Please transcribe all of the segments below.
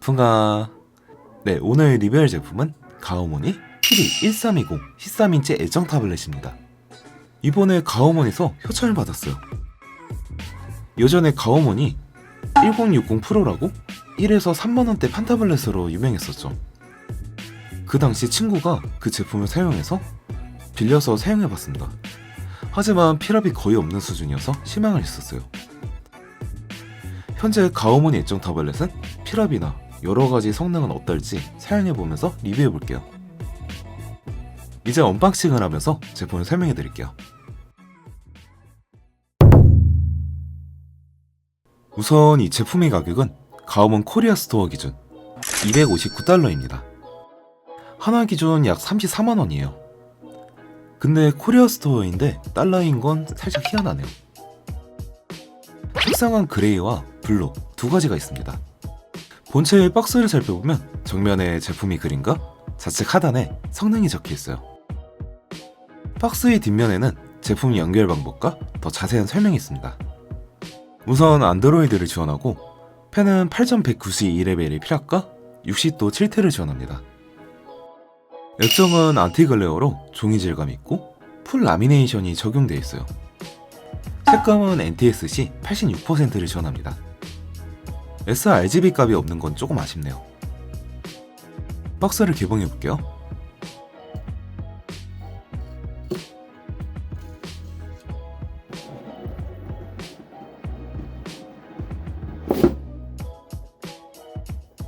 풍가. 네 오늘 리뷰할 제품은 가오모니 PD 1320 13인치 애정 타블렛입니다. 이번에 가오몬에서 협찬을 받았어요. 예전에 가오몬이 1060 프로라고 1에서 3만원대 판타블렛으로 유명했었죠. 그 당시 친구가 그 제품을 사용해서 빌려서 사용해봤습니다 하지만 필압이 거의 없는 수준이어서 실망을 했었어요 현재 가오몬 애정 타블렛은 필압이나 여러 가지 성능은 어떨지 사용해보면서 리뷰해볼게요. 이제 언박싱을 하면서 제품을 설명해드릴게요. 우선 이 제품의 가격은 가오몬 코리아 스토어 기준 259달러입니다. 하나 기준 약 34만원이에요. 근데 코리아 스토어인데 달러인 건 살짝 희한하네요. 색상은 그레이와 블루 두 가지가 있습니다. 본체의 박스를 살펴보면 정면에 제품이 그린가 좌측 하단에 성능이 적혀 있어요. 박스의 뒷면에는 제품 연결 방법과 더 자세한 설명이 있습니다. 우선 안드로이드를 지원하고 펜은 8192레벨의 필압과 60도 7태를 지원합니다. 액정은 안티글레어로 종이 질감이 있고 풀 라미네이션이 적용되어 있어요. 색감은 NTSC 86%를 지원합니다. sRGB 값이 없는 건 조금 아쉽네요. 박스를 개봉해 볼게요.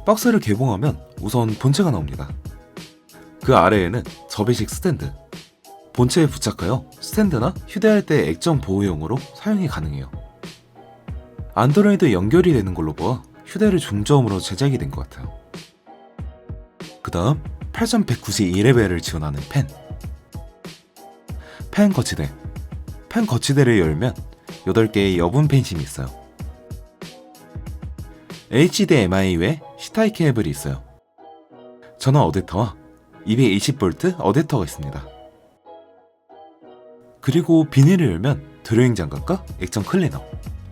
박스를 개봉하면 우선 본체가 나옵니다. 그 아래에는 접이식 스탠드. 본체에 부착하여 스탠드나 휴대할 때 액정 보호용으로 사용이 가능해요. 안드로이드 연결이 되는 걸로 보아 휴대를 중저음으로 제작이 된 것 같아요. 그 다음 8192레벨을 지원하는 펜. 펜 거치대. 펜 거치대를 열면 8개의 여분 펜심이 있어요. HDMI 외 C타입 케이블이 있어요. 전원 어댑터와 220V 어댑터가 있습니다. 그리고 비닐을 열면 드로잉 장갑과 액정 클리너,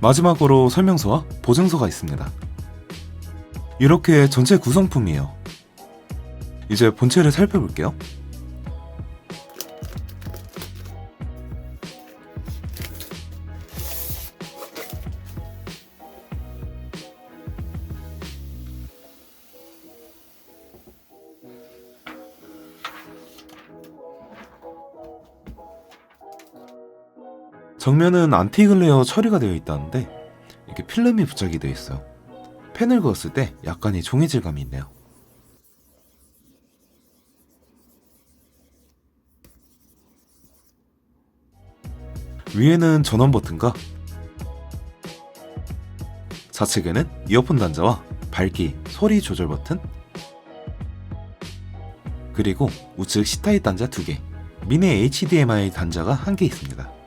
마지막으로 설명서와 보증서가 있습니다. 이렇게 전체 구성품이에요. 이제 본체를 살펴볼게요. 정면은 안티글 레어 처리가 되어 있다는데 이렇게 필름이 부착이 되어 있어요. 펜을 그었을 때 약간의 종이 질감이 있네요. 위에는 전원 버튼과 좌측에는 이어폰 단자와 밝기, 소리 조절 버튼 그리고 우측 C타입 단자 2개 미니 HDMI 단자가 한개 있습니다.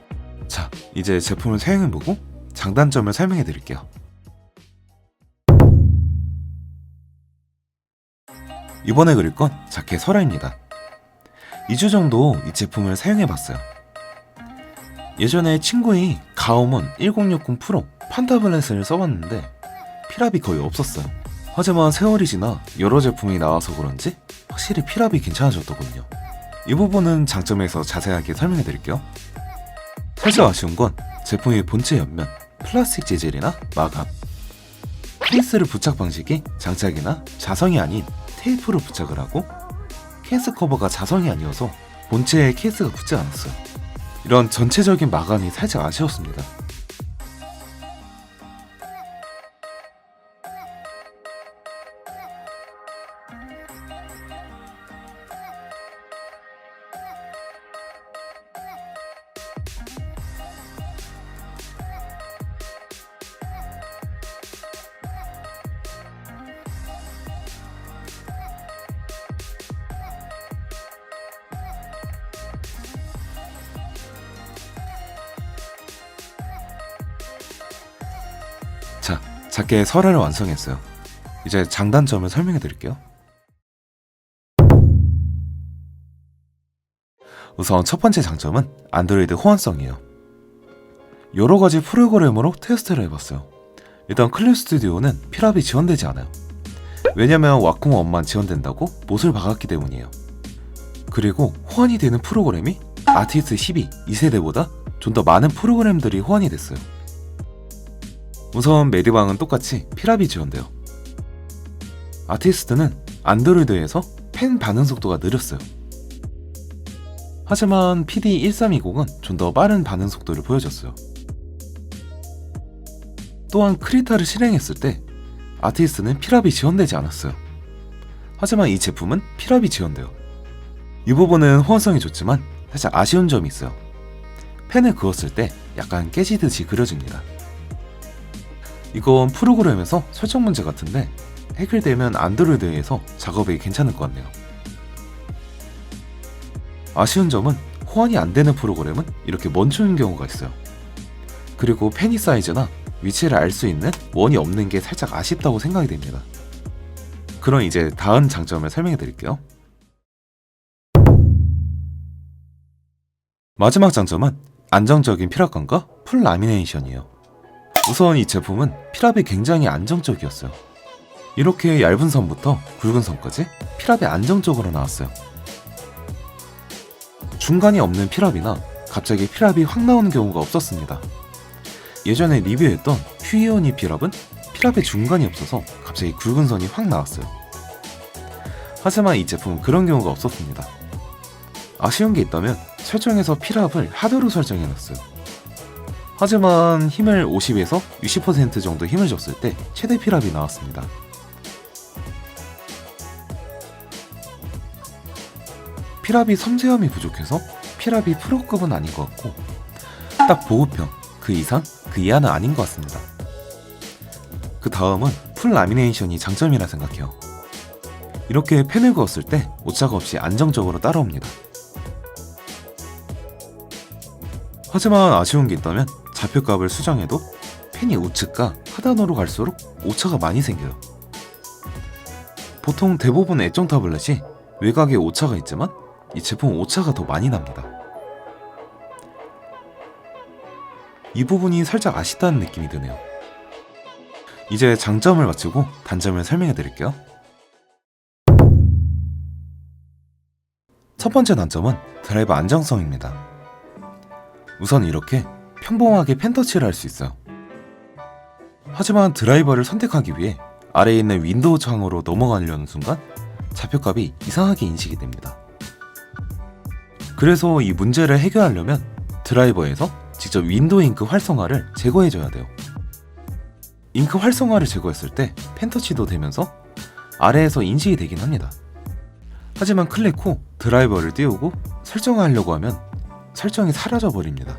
자, 이제 제품을 사용해보고 장단점을 설명해 드릴게요. 이번에 그릴 건 자켓 설화입니다. 2주 정도 이 제품을 사용해봤어요. 예전에 친구의 가오몬 1060 프로 판타블렛을 써봤는데 필압이 거의 없었어요. 하지만 세월이 지나 여러 제품이 나와서 그런지 확실히 필압이 괜찮아졌더군요. 이 부분은 장점에서 자세하게 설명해 드릴게요. 살짝 아쉬운 건 제품의 본체 옆면 플라스틱 재질이나 마감 케이스를 부착 방식이 장착이나 자성이 아닌 테이프로 부착을 하고 케이스 커버가 자성이 아니어서 본체에 케이스가 붙지 않았어요. 이런 전체적인 마감이 살짝 아쉬웠습니다 작게 설화를 완성했어요. 이제 장단점을 설명해 드릴게요. 우선 첫 번째 장점은 안드로이드 호환성이에요. 여러 가지 프로그램으로 테스트를 해봤어요. 일단 클립 스튜디오는 피랍이 지원되지 않아요. 왜냐면 와콤 원만 지원된다고 못을 박았기 때문이에요. 그리고 호환이 되는 프로그램이 아티스트 12 2세대보다 좀 더 많은 프로그램들이 호환이 됐어요. 우선 메디방은 똑같이 지원돼요. 아티스트는 안드로이드에서 펜 반응 속도가 느렸어요. 하지만 PD1320은 좀 더 빠른 반응 속도를 보여줬어요. 또한 크리타를 실행했을 때 아티스트는 피랍이 지원되지 않았어요. 하지만 이 제품은 피랍이 지원돼요. 이 부분은 호환성이 좋지만 살짝 아쉬운 점이 있어요. 펜을 그었을 때 약간 깨지듯이 그려집니다. 이건 프로그램에서 설정 문제 같은데 해결되면 안드로이드에서 작업이 괜찮을 것 같네요. 아쉬운 점은 호환이 안 되는 프로그램은 이렇게 멈추는 경우가 있어요. 그리고 페니 사이즈나 위치를 알 수 있는 원이 없는 게 살짝 아쉽다고 생각이 됩니다. 그럼 이제 다음 장점을 설명해 드릴게요. 마지막 장점은 안정적인 피랍감과 풀 라미네이션이에요. 우선 이 제품은 피랍이 굉장히 안정적이었어요. 이렇게 얇은 선부터 굵은 선까지 피랍이 안정적으로 나왔어요. 중간이 없는 피랍이나 갑자기 피랍이 확 나오는 경우가 없었습니다. 예전에 리뷰했던 휴이오니 피랍은 피랍의 중간이 없어서 갑자기 굵은 선이 확 나왔어요. 하지만 이 제품은 그런 경우가 없었습니다. 아쉬운 게 있다면 설정에서 피랍을 하드로 설정해놨어요. 하지만 힘을 50에서 60% 정도 힘을 줬을 때 최대 피랍이 나왔습니다. 피랍이 섬세함이 부족해서 피랍이 프로급은 아닌 것 같고 딱 보급형 그 이상 그 이하는 아닌 것 같습니다. 그 다음은 풀 라미네이션이 장점이라 생각해요. 이렇게 펜을 그었을 때 오차가 없이 안정적으로 따라옵니다. 하지만 아쉬운 게 있다면 좌표값을 수정해도 펜이 우측과 하단으로 갈수록 오차가 많이 생겨요. 보통 대부분 액정 타블렛이 외곽에 오차가 있지만 이 제품은 오차가 더 많이 납니다. 이 부분이 살짝 아쉽다는 느낌이 드네요. 이제 장점을 마치고 단점을 설명해 드릴게요. 첫 번째 단점은 드라이브 안정성입니다. 우선 이렇게 평범하게 펜터치를 할 수 있어요. 하지만 드라이버를 선택하기 위해 아래에 있는 윈도우 창으로 넘어가려는 순간 좌표값이 이상하게 인식이 됩니다. 그래서 이 문제를 해결하려면 드라이버에서 직접 윈도우 잉크 활성화를 제거해줘야 돼요. 잉크 활성화를 제거했을 때 펜터치도 되면서 아래에서 인식이 되긴 합니다. 하지만 클릭 후 드라이버를 띄우고 설정하려고 하면 설정이 사라져 버립니다.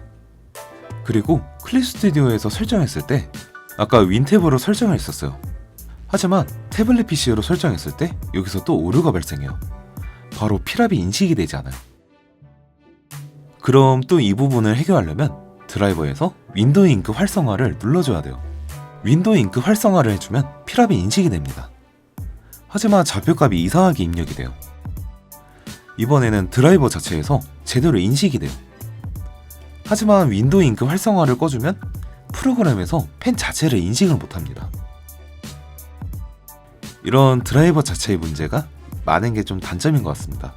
그리고 클립 스튜디오에서 설정했을 때 아까 윈탭으로 설정을 했었어요. 하지만 태블릿 PC로 설정했을 때 여기서 또 오류가 발생해요. 바로 피랍이 인식이 되지 않아요. 그럼 또 이 부분을 해결하려면 드라이버에서 윈도우 잉크 활성화를 눌러줘야 돼요. 윈도우 잉크 활성화를 해주면 피랍이 인식이 됩니다. 하지만 좌표값이 이상하게 입력이 돼요. 이번에는 드라이버 자체에서 제대로 인식이 돼요. 하지만 윈도우 잉크 활성화를 꺼주면 프로그램에서 펜 자체를 인식을 못합니다. 이런 드라이버 자체의 문제가 많은 게 좀 단점인 것 같습니다.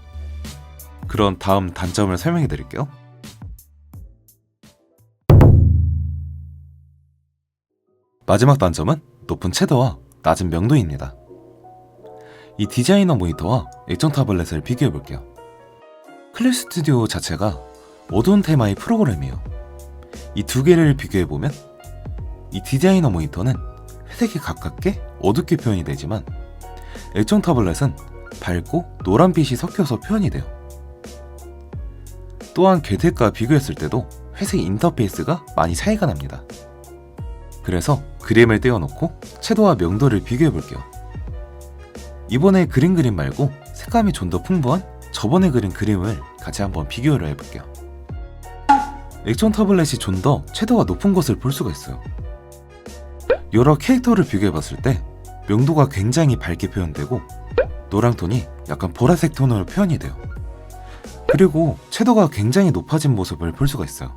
그럼 다음 단점을 설명해 드릴게요. 마지막 단점은 높은 채도와 낮은 명도입니다. 이 디자이너 모니터와 액정 타블렛을 비교해 볼게요. 클립 스튜디오 자체가 어두운 테마의 프로그램이에요. 이 두 개를 비교해 보면 이 디자이너 모니터는 회색이 가깝게 어둡게 표현이 되지만 액정 타블렛은 밝고 노란빛이 섞여서 표현이 돼요. 또한 괴택과 비교했을 때도 회색 인터페이스가 많이 차이가 납니다. 그래서 그림을 떼어놓고 채도와 명도를 비교해 볼게요. 이번에 그린 그림 말고 색감이 좀 더 풍부한 저번에 그린 그림을 같이 한번 비교를 해볼게요. 액션 타블렛이 좀 더 채도가 높은 것을 볼 수가 있어요. 여러 캐릭터를 비교해봤을 때 명도가 굉장히 밝게 표현되고 노랑 톤이 약간 보라색 톤으로 표현이 돼요. 그리고 채도가 굉장히 높아진 모습을 볼 수가 있어요.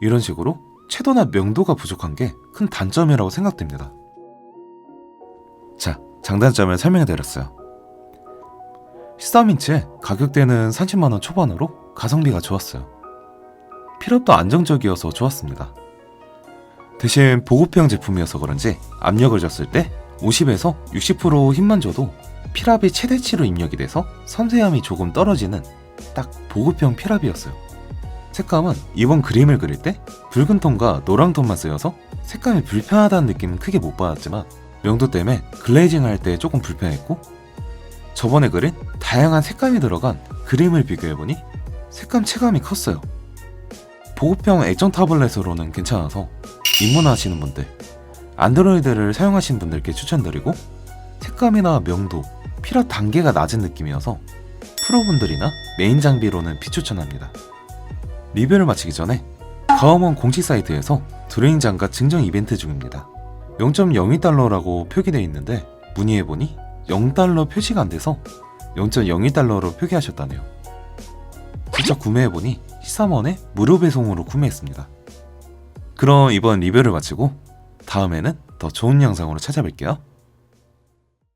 이런 식으로 채도나 명도가 부족한 게 큰 단점이라고 생각됩니다. 자, 장단점을 설명해 드렸어요. 13인치에 가격대는 30만원 초반으로 가성비가 좋았어요. 필업도 안정적이어서 좋았습니다. 대신 보급형 제품이어서 그런지 압력을 줬을 때 50에서 60% 힘만 줘도 필압이 최대치로 입력이 돼서 섬세함이 조금 떨어지는 딱 보급형 필압이었어요. 색감은 이번 그림을 그릴 때 붉은 톤과 노랑 톤만 쓰여서 색감이 불편하다는 느낌은 크게 못 받았지만 명도 때문에 글레이징 할 때 조금 불편했고 저번에 그린 다양한 색감이 들어간 그림을 비교해보니 색감 체감이 컸어요. 보급형 액정 타블렛으로는 괜찮아서 입문하시는 분들, 안드로이드를 사용하시는 분들께 추천드리고 색감이나 명도, 필압 단계가 낮은 느낌이어서 프로분들이나 메인 장비로는 비추천합니다. 리뷰를 마치기 전에 가오몬 공식 사이트에서 드레인 장갑 증정 이벤트 중입니다. 0.02달러라고 표기되어 있는데 문의해보니 0달러 표시가 안 돼서 0.01달러로 표기하셨다네요. 직접 구매해보니 13원에 무료 배송으로 구매했습니다. 그럼 이번 리뷰를 마치고 다음에는 더 좋은 영상으로 찾아뵐게요.